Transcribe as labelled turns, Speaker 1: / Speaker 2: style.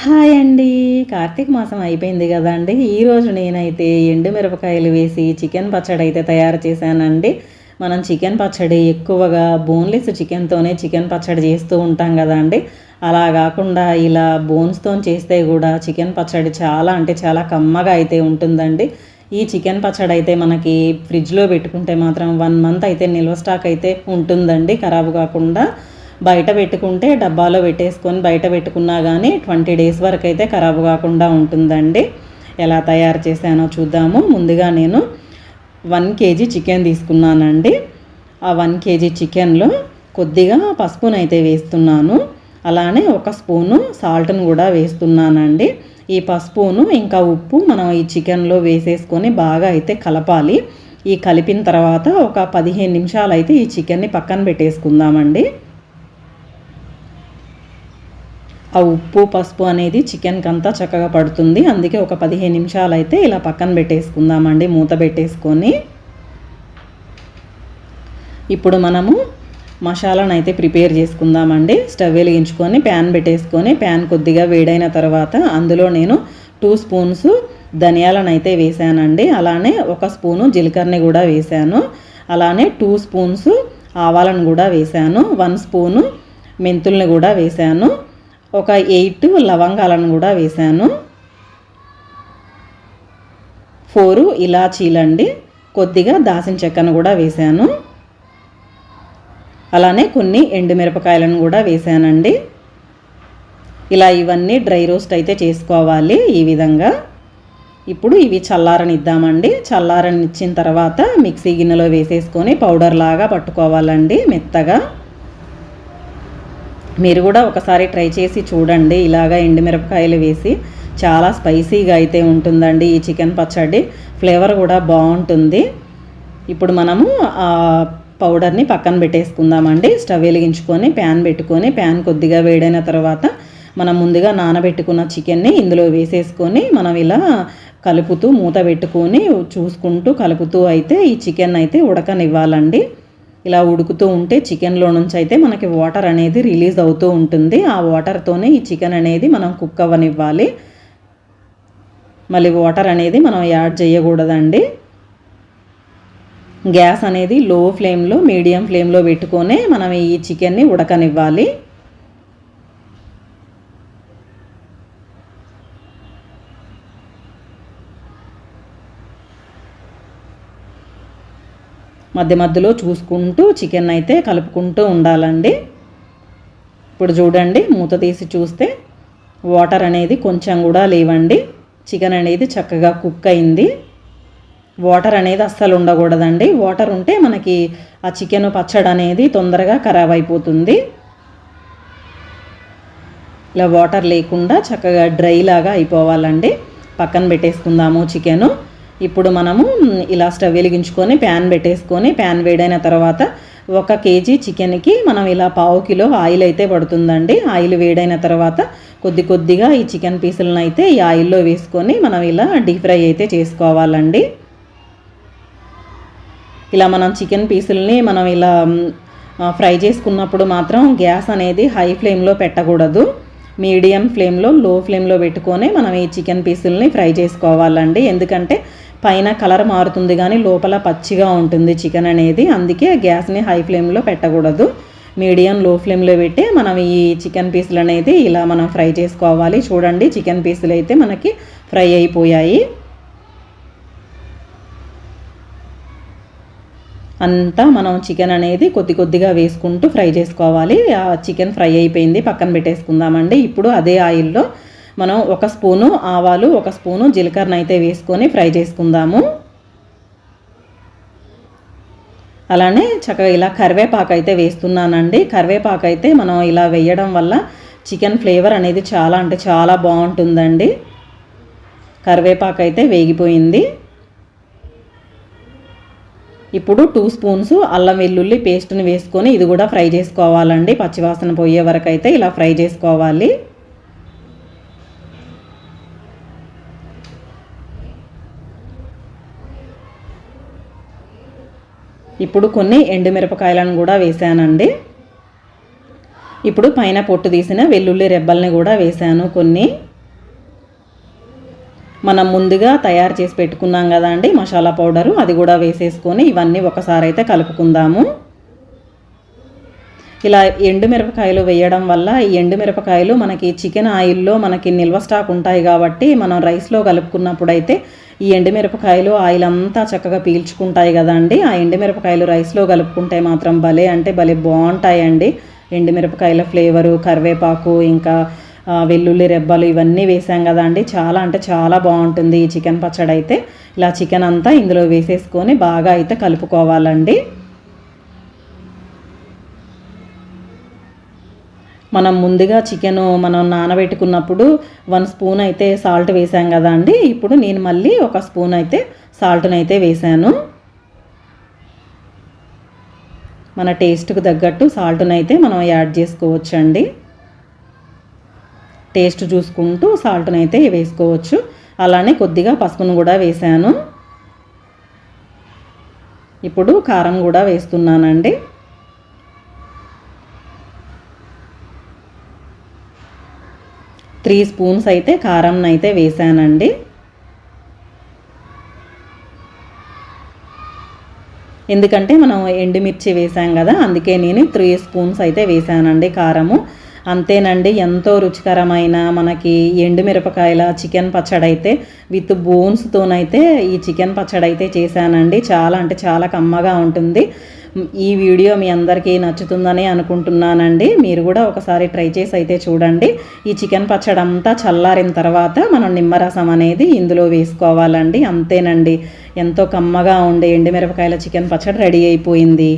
Speaker 1: Hi అండి. కార్తీక మాసం అయిపోయింది కదా అండి ఈరోజు నేనైతే ఎండు మిరపకాయలు వేసి చికెన్ పచ్చడి అయితే తయారు చేశానండి. మనం చికెన్ పచ్చడి ఎక్కువగా బోన్లెస్ చికెన్తోనే చికెన్ పచ్చడి చేస్తూ ఉంటాం కదా అండి అలా కాకుండా ఇలా బోన్స్తో చేస్తే కూడా చికెన్ పచ్చడి చాలా అంటే చాలా కమ్మగా అయితే ఉంటుందండి. ఈ చికెన్ పచ్చడి అయితే మనకి ఫ్రిడ్జ్లో పెట్టుకుంటే మాత్రం వన్ మంత్ అయితే నిల్వ స్టాక్ అయితే ఉంటుందండి. ఖరాబు కాకుండా బయట పెట్టుకుంటే డబ్బాలో పెట్టేసుకొని బయట పెట్టుకున్నా కానీ ట్వంటీ డేస్ వరకు అయితే ఖరాబు కాకుండా ఉంటుందండి. ఎలా తయారు చేశానో చూద్దాము. ముందుగా నేను వన్ కేజీ చికెన్ తీసుకున్నానండి. ఆ వన్ కేజీ చికెన్లో కొద్దిగా పసుపునైతే వేస్తున్నాను. అలానే ఒక స్పూను సాల్ట్ను కూడా వేస్తున్నానండి. ఈ పసుపును ఇంకా ఉప్పు మనం ఈ చికెన్లో వేసేసుకొని బాగా అయితే కలపాలి. ఈ కలిపిన తర్వాత ఒక పదిహేను నిమిషాలు అయితే ఈ చికెన్ని పక్కన పెట్టేసుకుందామండి. ఆ ఉప్పు పసుపు అనేది చికెన్కి అంతా చక్కగా పడుతుంది. అందుకే ఒక పదిహేను నిమిషాలు అయితే ఇలా పక్కన పెట్టేసుకుందామండి మూత పెట్టేసుకొని. ఇప్పుడు మనము మసాలాను అయితే ప్రిపేర్ చేసుకుందామండి. స్టవ్ వెలిగించుకొని ప్యాన్ పెట్టేసుకొని ప్యాన్ కొద్దిగా వేడైన తర్వాత అందులో నేను టూ స్పూన్స్ ధనియాలను అయితే వేసానండి అలానే ఒక స్పూను జీలకర్రని కూడా వేసాను అలానే టూ స్పూన్స్ ఆవాలను కూడా వేసాను వన్ స్పూను మెంతుల్ని కూడా వేసాను ఒక ఎయిట్ లవంగాలను కూడా వేసాను ఫోరు ఇలాచీలండి. కొద్దిగా దాసిన చెక్కను కూడా వేసాను అలానే కొన్ని ఎండుమిరపకాయలను కూడా వేసానండి ఇలా ఇవన్నీ డ్రై రోస్ట్ అయితే చేసుకోవాలి ఈ విధంగా. ఇప్పుడు ఇవి చల్లారనిద్దామండి. చల్లారనిచ్చిన తర్వాత మిక్సీ గిన్నెలో వేసేసుకొని పౌడర్ లాగా పట్టుకోవాలండి మెత్తగా. మీరు కూడా ఒకసారి ట్రై చేసి చూడండి. ఇలాగా ఎండుమిరపకాయలు వేసి చాలా స్పైసీగా అయితే ఉంటుందండి ఈ చికెన్ పచ్చడి. ఫ్లేవర్ కూడా బాగుంటుంది. ఇప్పుడు మనము ఆ పౌడర్ని పక్కన పెట్టేసుకుందామండి. స్టవ్ వెలిగించుకొని ప్యాన్ పెట్టుకొని ప్యాన్ కొద్దిగా వేడైన తర్వాత మనం ముందుగా నానబెట్టుకున్న చికెన్ని ఇందులో వేసేసుకొని మనం ఇలా కలుపుతూ మూత పెట్టుకొని చూసుకుంటూ కలుపుతూ అయితే ఈ చికెన్ అయితే ఉడకనివ్వాలండి. ఇలా ఉడుకుతూ ఉంటే చికెన్లో నుంచి అయితే మనకి వాటర్ అనేది రిలీజ్ అవుతూ ఉంటుంది. ఆ వాటర్తోనే ఈ చికెన్ అనేది మనం కుక్ అవ్వనివ్వాలి. మళ్ళీ వాటర్ అనేది మనం యాడ్ చేయకూడదండి. గ్యాస్ అనేది లో ఫ్లేమ్లో మీడియం ఫ్లేమ్లో పెట్టుకొని మనం ఈ చికెన్ని ఉడకనివ్వాలి. మధ్య మధ్యలో చూసుకుంటూ చికెన్ అయితే కలుపుకుంటూ ఉండాలండి. ఇప్పుడు చూడండి మూత తీసి చూస్తే వాటర్ అనేది కొంచెం కూడా లేవండి. చికెన్ అనేది చక్కగా కుక్ అయింది. వాటర్ అనేది అస్సలు ఉండకూడదండి. వాటర్ ఉంటే మనకి ఆ చికెన్ పచ్చడి అనేది తొందరగా ఖరాబ్ అయిపోతుంది. ఇలా వాటర్ లేకుండా చక్కగా డ్రై లాగా అయిపోవాలండి. పక్కన పెట్టేసుకుందాము చికెను. ఇప్పుడు మనము ఇలా స్టవ్ వెలిగించుకొని ప్యాన్ పెట్టేసుకొని ప్యాన్ వేడైన తర్వాత ఒక కేజీ చికెన్కి మనం ఇలా పావు కిలో ఆయిల్ అయితే పడుతుందండి. ఆయిల్ వేడైన తర్వాత కొద్ది కొద్దిగా ఈ చికెన్ పీసులను అయితే ఈ ఆయిల్లో వేసుకొని మనం ఇలా డీప్ ఫ్రై అయితే చేసుకోవాలండి. ఇలా మనం చికెన్ పీసుల్ని మనం ఇలా ఫ్రై చేసుకున్నప్పుడు మాత్రం గ్యాస్ అనేది హై ఫ్లేమ్లో పెట్టకూడదు. మీడియం ఫ్లేమ్లో లో ఫ్లేమ్లో పెట్టుకొని మనం ఈ చికెన్ పీసుల్ని ఫ్రై చేసుకోవాలండి. ఎందుకంటే పైన కలర్ మారుతుంది కానీ లోపల పచ్చిగా ఉంటుంది చికెన్ అనేది. అందుకే గ్యాస్ని హై ఫ్లేమ్లో పెట్టకూడదు. మీడియం లో ఫ్లేమ్లో పెట్టి మనం ఈ చికెన్ పీసులు అనేది ఇలా మనం ఫ్రై చేసుకోవాలి. చూడండి చికెన్ పీసులు అయితే మనకి ఫ్రై అయిపోయాయి. అంతా మనం చికెన్ అనేది కొద్ది కొద్దిగా వేసుకుంటూ ఫ్రై చేసుకోవాలి. ఆ చికెన్ ఫ్రై అయిపోయింది. పక్కన పెట్టేసుకుందామండి. ఇప్పుడు అదే ఆయిల్లో మనం ఒక స్పూను ఆవాలు ఒక స్పూను జీలకర్ర అయితే వేసుకొని ఫ్రై చేసుకుందాము. అలానే చక్కగా ఇలా కరివేపాకు అయితే వేస్తున్నానండి. కరివేపాకు అయితే మనం ఇలా వేయడం వల్ల చికెన్ ఫ్లేవర్ అనేది చాలా అంటే చాలా బాగుంటుందండి. కరివేపాకు అయితే వేగిపోయింది. ఇప్పుడు టూ స్పూన్స్ అల్లం వెల్లుల్లి పేస్ట్ని వేసుకొని ఇది కూడా ఫ్రై చేసుకోవాలండి. పచ్చివాసన పోయే వరకు అయితే ఇలా ఫ్రై చేసుకోవాలి. ఇప్పుడు కొన్ని ఎండుమిరపకాయలను కూడా వేసానండి ఇప్పుడు పైన పొట్టు తీసిన వెల్లుల్లి రెబ్బల్ని కూడా వేసాను కొన్ని. మనం ముందుగా తయారు చేసి పెట్టుకున్నాం కదా అండి మసాలా పౌడరు అది కూడా వేసేసుకొని ఇవన్నీ ఒకసారి అయితే కలుపుకుందాము. ఇలా ఎండుమిరపకాయలు వేయడం వల్ల ఈ ఎండుమిరపకాయలు మనకి చికెన్ ఆయిల్లో మనకి నిల్వ స్టాక్ ఉంటాయి కాబట్టి మనం రైస్లో కలుపుకున్నప్పుడు అయితే ఈ ఎండుమిరపకాయలు ఆయిల్ అంతా చక్కగా పీల్చుకుంటాయి కదండి. ఆ ఎండుమిరపకాయలు రైస్లో కలుపుకుంటే మాత్రం భలే అంటే భలే బాగుంటాయండి. ఎండుమిరపకాయల ఫ్లేవరు కరివేపాకు ఇంకా వెల్లుల్లి రెబ్బలు ఇవన్నీ వేసాం కదా అండి చాలా అంటే చాలా బాగుంటుంది ఈ చికెన్ పచ్చడి అయితే ఇలా చికెన్ అంతా ఇందులో వేసేసుకొని బాగా అయితే కలుపుకోవాలండి. మనం ముందుగా చికెన్ మనం నానబెట్టుకున్నప్పుడు వన్ స్పూన్ అయితే సాల్ట్ వేసాం కదా అండి. ఇప్పుడు నేను మళ్ళీ ఒక స్పూన్ అయితే సాల్ట్ని అయితే వేసాను మన టేస్ట్కి తగ్గట్టు సాల్ట్ని అయితే మనం యాడ్ చేసుకోవచ్చండి. టేస్ట్ చూసుకుంటూ సాల్ట్ని అయితే వేసుకోవచ్చు. అలానే కొద్దిగా పసుపును కూడా వేసాను ఇప్పుడు కారం కూడా వేస్తున్నానండి. త్రీ స్పూన్స్ అయితే కారం అయితే వేసానండి. ఎందుకంటే మనం ఎండుమిర్చి వేసాం కదా అందుకే నేను త్రీ స్పూన్స్ అయితే వేసానండి కారము. అంతేనండి ఎంతో రుచికరమైన మనకి ఎండుమిరపకాయల చికెన్ పచ్చడి అయితే విత్ బోన్స్తోనైతే ఈ చికెన్ పచ్చడి అయితే చేశానండి. చాలా అంటే చాలా కమ్మగా ఉంటుంది. ఈ వీడియో మీ అందరికీ నచ్చుతుందని అనుకుంటున్నానండి. మీరు కూడా ఒకసారి ట్రై చేసి అయితే చూడండి. ఈ చికెన్ పచ్చడి అంతా చల్లారిన తర్వాత మనం నిమ్మరసం అనేది ఇందులో వేసుకోవాలండి. అంతేనండి. ఎంతో కమ్మగా ఉండే ఎండుమిరపకాయల చికెన్ పచ్చడి రెడీ అయిపోయింది.